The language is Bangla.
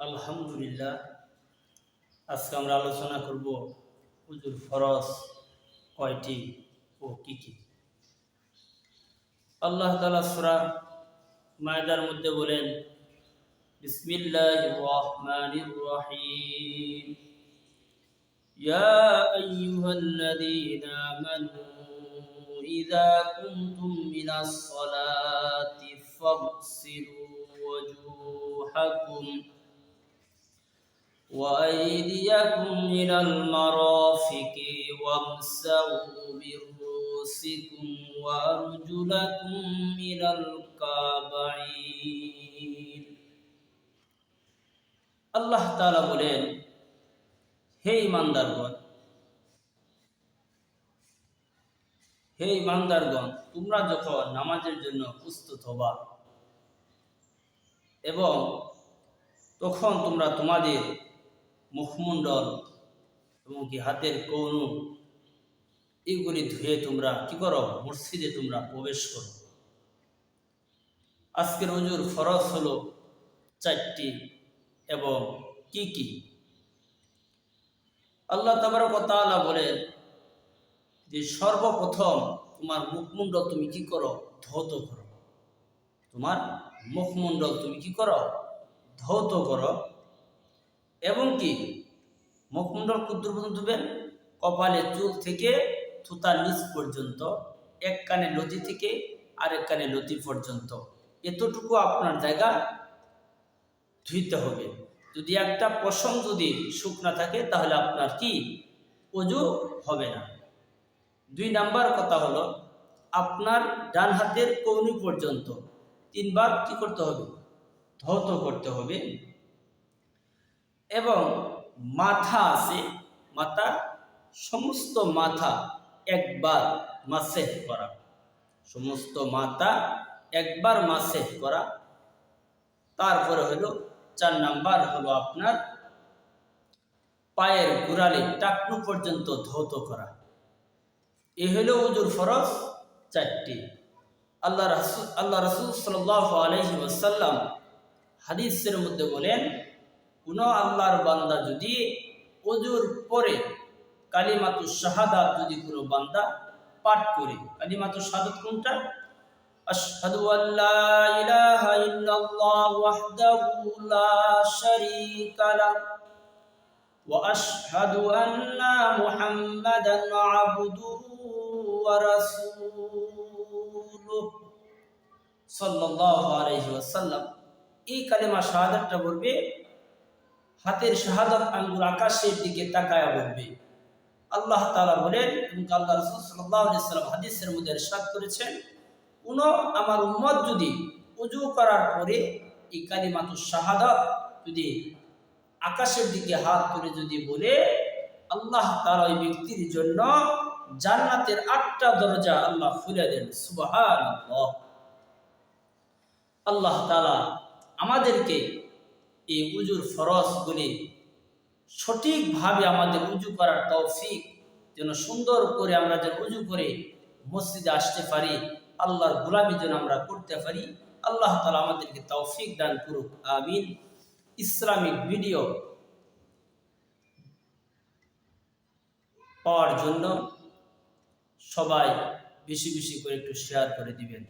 আলহামদুলিল্লাহ আজকে আমরা আলোচনা করব উজুর ফরজ কয়টি ও কি কি আল্লাহ তালা সুরা মায়দার মধ্যে বলেন বিসমিল্লাহ রহমানির রহিম يا أيها الذين آمنوا إذا قمتم إلى الصلاة فاغسلوا وجوهكم وأيديكم إلى المرافق وامسحوا برؤوسكم وأرجلكم إلى الكعبين আল্লাহ তাআলা বলেন হে ইমানদারগণ হে ইমানদারগণ তোমরা যখন নামাজের জন্য প্রস্তুত হবা এবং তখন তোমরা তোমাদের মুখমণ্ডল এবং কি হাতের কৌনু এগুলি ধুয়ে তোমরা কি করো? মসজিদে তোমরা প্রবেশ করো। আজকের অজুর ফরজ হলো চারটি এবং কি কি? আল্লাহ তাবারকতালা বলেন যে সর্বপ্রথম তোমার মুখমণ্ডল তুমি কি করো? ধৌত করো। তোমার মুখমণ্ডল তুমি কি করো? ধৌত করো। এবং কি? মুখমণ্ডল ক্ষুদ্র ধুবেন কপালে চুল থেকে থুতার নিচ পর্যন্ত, এক কানে লতি থেকে আরেক কানে লতি পর্যন্ত। এতটুকু আপনার জায়গা ধুইতে হবে। যদি একটা পশম যদি শুকনা থাকে, তাহলে আপনার কি? অজু হবে না। দুই নাম্বার কথা হলো, আপনার ডান হাতের কৌনি পর্যন্ত তিনবার কি করতে হবে? ধৌত করতে হবে। এবং মাথা আছে। মাথা সমস্ত মাথা একবার মাসেহ করা। সমস্ত মাথা একবার মাসেহ করা। তারপরে হলো, চার নাম্বার হলো আপনার পায়ের গোড়ালি টাকনু পর্যন্ত ধৌত করা। এ হলো উজুর ফরজ চারটি। আল্লাহ রাসুল, আল্লাহ রসুল সাল্লাহ আলহি ওসাল্লাম হাদিসের মধ্যে বলেন কোনো আল্লাহর বান্দা যদি অজুর পরে কালিমাতু শাহাদা যদি কোনো বান্দা পাঠ করে, কালিমাতু শাহাদ কোনটা? আশহাদু আল্লাহ ইলাহা ইল্লাল্লাহ ওয়াহদাহু লা শারীকা লা وأشهد أن محمدا عبده ورسوله صلى الله عليه وسلم এই কালেমা শাহাদাতটা বলবে হাতের শাহাদাত আঙ্গুর আকাশের দিকে তাকায়া বলবে। আল্লাহ তালা বলেন, এবং আল্লাহ হাদিসের মধ্যে ইরশাদ করেছেন, কোনো আমার উম্মত যদি উজু করার পরে এই কালিমাতু শাহাদাত যদি আকাশের দিকে হাত করে যদি বলে, আল্লাহ তাআলা ওই ব্যক্তির জন্য জান্নাতের আটটা দরজা আল্লাহ খুলে দেন, সুবহানাল্লাহ। আল্লাহ তালা আমাদেরকে এই উজুর ফরজগুলি সঠিকভাবে আমাদের উজু করার তৌফিক, যেন সুন্দর করে আমরা যেন উজু করে মসজিদে আসতে পারি, আল্লাহর গোলামি যেন আমরা করতে পারি, আল্লাহ তালা আমাদেরকে তৌফিক দান করুক, আমিন। ইসলামিক ভিডিও পাওয়ার জন্য সবাই বেশি বেশি করে একটু শেয়ার করে দিবেন।